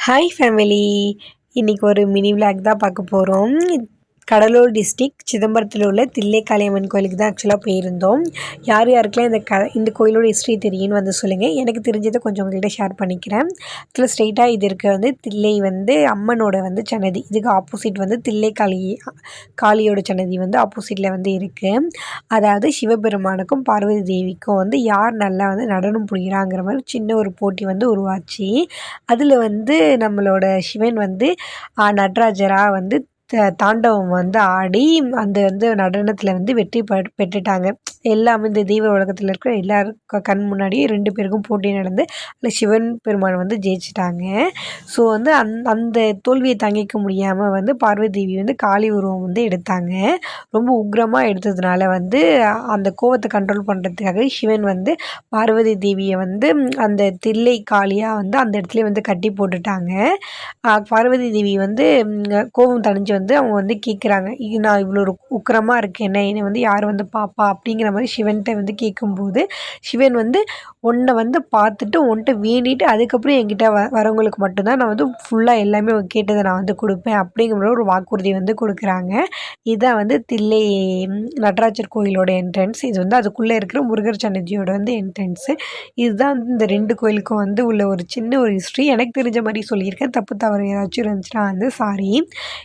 Hi family இன்றைக்கி ஒரு mini vlog தான் பார்க்க போகிறோம் கடலூர் டிஸ்ட்ரிக் சிதம்பரத்தில் உள்ள தில்லை காளியம்மன் கோயிலுக்கு தான் ஆக்சுவலாக போயிருந்தோம். யார் யாருக்கெல்லாம் இந்த க இந்த கோயிலோட ஹிஸ்ட்ரி தெரியும்னு வந்து சொல்லுங்கள் எனக்கு தெரிஞ்சதை கொஞ்சம் உங்கள்கிட்ட ஷேர் பண்ணிக்கிறேன். அதில் ஸ்ட்ரெயிட்டாக இது இருக்க வந்து தில்லை வந்து அம்மனோட வந்து சன்னதி. இதுக்கு ஆப்போசிட் வந்து தில்லை காளி காளியோட சன்னதி வந்து ஆப்போசிட்டில் வந்து இருக்குது அதாவது சிவபெருமானுக்கும் பார்வதி தேவிக்கும் வந்து யார் நல்லா வந்து நடனம் புரிகிறாங்கிற மாதிரி சின்ன ஒரு போட்டி வந்து உருவாச்சு. அதில் வந்து நம்மளோட சிவன் வந்து நடராஜராக வந்து தாண்டவம் வந்து ஆடி அந்த வந்து நடனத்தில் வந்து வெற்றி பெற்றுட்டாங்க. எல்லாமே இந்த தெய்வ உலகத்தில் இருக்கிற எல்லாருக்கும் கண் முன்னாடியே ரெண்டு பேருக்கும் போட்டி நடந்து அதில் சிவன் பெருமான் வந்து ஜெயிச்சிட்டாங்க. ஸோ வந்து அந் அந்த தோல்வியை தங்கிக்க முடியாமல் வந்து பார்வதி தேவி வந்து காளி உருவம் வந்து எடுத்தாங்க. ரொம்ப உக்ரமாக எடுத்ததுனால வந்து அந்த கோவத்தை கண்ட்ரோல் பண்ணுறதுக்காக சிவன் வந்து பார்வதி தேவியை வந்து அந்த தில்லை காளியாக வந்து அந்த இடத்துல வந்து கட்டி போட்டுட்டாங்க. பார்வதி தேவி வந்து கோவம் தணிஞ்சு வந்து அவங்க வந்து கேட்குறாங்க நான் இவ்வளோ உக்கிரமாக என்ன என்னை வந்து யார் வந்து பாப்பா அப்படிங்கிற மாதிரி சிவன்கிட்ட வந்து கேட்கும்போது சிவன் வந்து உன்னை வந்து பார்த்துட்டு உன்கிட்ட வேண்டிட்டு அதுக்கப்புறம் என்கிட்ட வ வரவங்களுக்கு மட்டும்தான் நான் வந்து ஃபுல்லாக எல்லாமே கேட்டதை நான் வந்து கொடுப்பேன் அப்படிங்கிற ஒரு வாக்குறுதி வந்து கொடுக்குறாங்க. இதுதான் வந்து தில்லை நடராஜர் கோயிலோட என்ட்ரன்ஸ் இது வந்து அதுக்குள்ளே இருக்கிற முருகர் சன்னதியோட வந்து என்ட்ரன்ஸு இதுதான் வந்து இந்த ரெண்டு கோயிலுக்கும் வந்து உள்ள ஒரு சின்ன ஒரு ஹிஸ்ட்ரி எனக்கு தெரிஞ்ச மாதிரி சொல்லியிருக்கேன். தப்பு தவறு ஏதாச்சும் இருந்துச்சுன்னா வந்து சாரி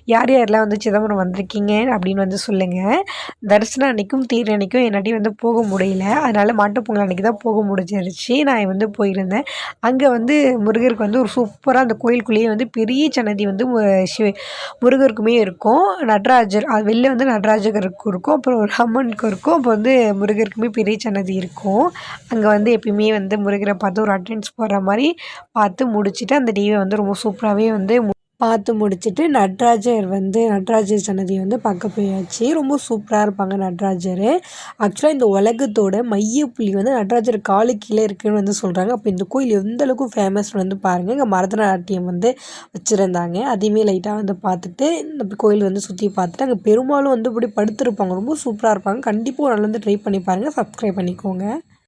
யார் யாரெல்லாம் வந்து சிதம்பரம் வந்திருக்கீங்க அப்படின்னு வந்து சொல்லுங்கள் தரிசனம் அன்னைக்கும் தீர் அன்னைக்கும் என்னாட்டி வந்து போக முடியல. அதனால் மாட்டுப்பொங்கல் அன்றைக்கி தான் போக முடிஞ்சிருச்சு. நான் வந்து போயிருந்தேன். அங்கே வந்து முருகருக்கு வந்து ஒரு சூப்பராக அந்த கோயிலுக்குள்ளேயே வந்து பெரிய சன்னதி வந்து சிவ முருகருக்குமே இருக்கும். நடராஜர் அது வெளில வந்து நடராஜருக்கு இருக்கும். அப்புறம் ஒரு அம்மனுக்கு இருக்கும். அப்போ வந்து முருகருக்குமே பெரிய சன்னதி இருக்கும். அங்கே வந்து எப்பயுமே வந்து முருகரை பார்த்து ஒரு அட்டென்ஸ் போடுற மாதிரி பார்த்து முடிச்சுட்டு அந்த டிவியை வந்து ரொம்ப சூப்பராகவே வந்து பார்த்து முடிச்சுட்டு நட்ராஜர் வந்து நட்ராஜர் சன்னதி வந்து பார்க்க போயாச்சு. ரொம்ப சூப்பராக இருப்பாங்க நட்ராஜர். ஆக்சுவலாக இந்த உலகத்தோட மையப்புள்ளி வந்து நட்ராஜர் காலு கீழே இருக்குதுன்னு வந்து சொல்கிறாங்க அப்போ இந்த கோயில் எந்த அளவுக்கு ஃபேமஸ் வந்து பாருங்கள் இங்கே மரதநாட்டியம் வந்து வச்சுருந்தாங்க. அதையுமே லைட்டாக வந்து பார்த்துட்டு இந்த கோயில் வந்து சுற்றி பார்த்துட்டு அங்கே பெரும்பாலும் வந்து இப்படி படுத்துருப்பாங்க. ரொம்ப சூப்பராக இருப்பாங்க. கண்டிப்பாக ஒரு நாள் வந்து ட்ரை பண்ணி பாருங்கள் சப்ஸ்கிரைப் பண்ணிக்கோங்க.